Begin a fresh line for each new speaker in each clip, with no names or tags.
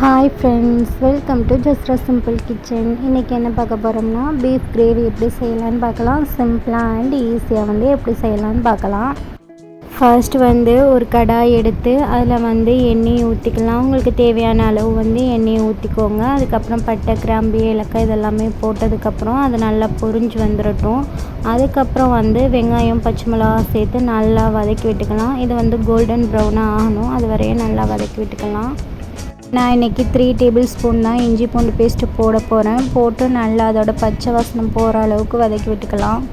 Hi friends welcome to Jasra simple kitchen இன்றைக்கி என்ன பார்க்க போகிறோம்னா பீஃப் கிரேவி எப்படி செய்யலான்னு பார்க்கலாம். சிம்பிளாக அண்ட் ஈஸியாக வந்து எப்படி செய்யலான்னு பார்க்கலாம். ஃபர்ஸ்ட் வந்து ஒரு கடாய் எடுத்து அதில் வந்து எண்ணெய் ஊற்றிக்கலாம் உங்களுக்கு தேவையான அளவு வந்து எண்ணெயை ஊற்றிக்கோங்க அதுக்கப்புறம் பட்டை கிராம்பு ஏலக்காய் இதெல்லாமே போட்டதுக்கப்புறம் அது நல்லா பொரிஞ்சு வந்துடட்டும் அதுக்கப்புறம் வந்து வெங்காயம் பச்சை மிளகா சேர்த்து நல்லா வதக்கி விட்டுக்கலாம். இது வந்து கோல்டன் ப்ரௌனாக ஆகணும். அது வரையும் நல்லா வதக்கி விட்டுக்கலாம். நான் இன்றைக்கி த்ரீ டேபிள் ஸ்பூன் தான் இஞ்சி பூண்டு பேஸ்ட்டு போட போகிறேன் போட்டு நல்லா அதோட பச்சை வாசனம் போகிற அளவுக்கு வதக்கி விட்டுக்கலாம்.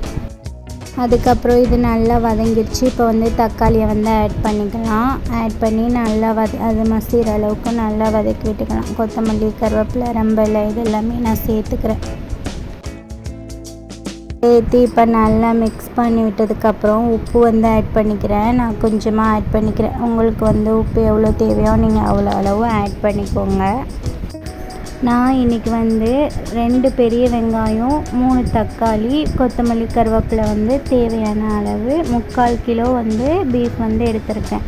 அதுக்கப்புறம் இது நல்லா வதங்கிடுச்சு இப்போ வந்து தக்காளியை வந்து ஆட் பண்ணிக்கலாம். ஆட் பண்ணி நல்லா வத அது மசிகிற அளவுக்கு நல்லா வதக்கி விட்டுக்கலாம். கொத்தமல்லி கருவேப்பிலை ரம்பலை இது எல்லாமே நான் சேர்த்துக்கிறேன். சேர்த்து இப்போ நல்லா மிக்ஸ் பண்ணி விட்டதுக்கப்புறம் உப்பு வந்து ஆட் பண்ணிக்கிறேன். நான் கொஞ்சமாக ஆட் பண்ணிக்கிறேன். உங்களுக்கு வந்து உப்பு எவ்வளோ தேவையோ நீங்கள் அவ்வளோ அளவு ஆட் பண்ணிக்கோங்க. நான் இன்றைக்கி வந்து ரெண்டு பெரிய வெங்காயம் மூணு தக்காளி கொத்தமல்லி கருவேப்பிலை வந்து தேவையான அளவு முக்கால் கிலோ வந்து பீஃப் வந்து எடுத்திருக்கேன்.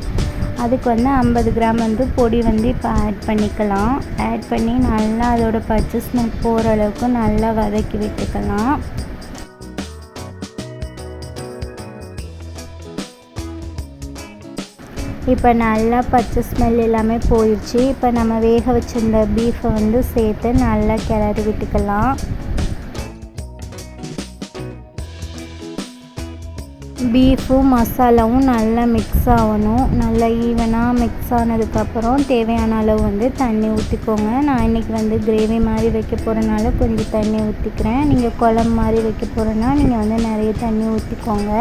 அதுக்கு வந்து ஐம்பது கிராம் வந்து பொடி வந்து இப்போ ஆட் பண்ணிக்கலாம். ஆட் பண்ணி நல்லா அதோடய பச்சை ஸ்மெல் போகிற அளவுக்கு நல்லா வதக்கி விட்டுக்கலாம். இப்போ நல்லா பச்சை ஸ்மெல் எல்லாமே போயிடுச்சு இப்போ நம்ம வேக வச்சுருந்த பீஃபை வந்து சேர்த்து நல்லா கிளறி விட்டுக்கலாம். பீஃபும் மசாலாவும் நல்லா மிக்ஸ் ஆகணும். நல்லா ஈவனாக மிக்ஸ் ஆனதுக்கப்புறம் தேவையான அளவு வந்து தண்ணி ஊற்றிக்கோங்க நான் இன்றைக்கி வந்து கிரேவி மாதிரி வைக்க போகிறனால கொஞ்சம் தண்ணி ஊற்றிக்கிறேன் நீங்கள் குழம்பு மாதிரி வைக்க போகிறேன்னா நீங்கள் வந்து நிறைய தண்ணி ஊற்றிக்கோங்க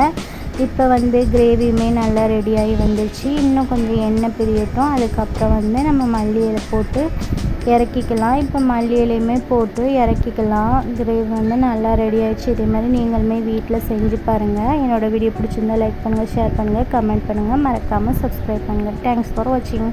இப்போ வந்து கிரேவியுமே நல்லா ரெடியாகி வந்துச்சு இன்னும் கொஞ்சம் எண்ணெய் பிரியட்டும். அதுக்கப்புறம் வந்து நம்ம மல்லி இலை போட்டு இறக்கிக்கலாம். இப்போ மல்லி இலையுமே போட்டு இறக்கிக்கலாம். கிரேவி வந்து நல்லா ரெடி ஆகிடுச்சு இதே மாதிரி நீங்களுமே வீட்டில் செஞ்சு பாருங்கள் என்னோடய வீடியோ பிடிச்சிருந்தா லைக் பண்ணுங்கள் ஷேர் பண்ணுங்கள் கமெண்ட் பண்ணுங்கள் மறக்காமல் சப்ஸ்கிரைப் பண்ணுங்கள் தேங்க்ஸ் ஃபார் வாட்சிங்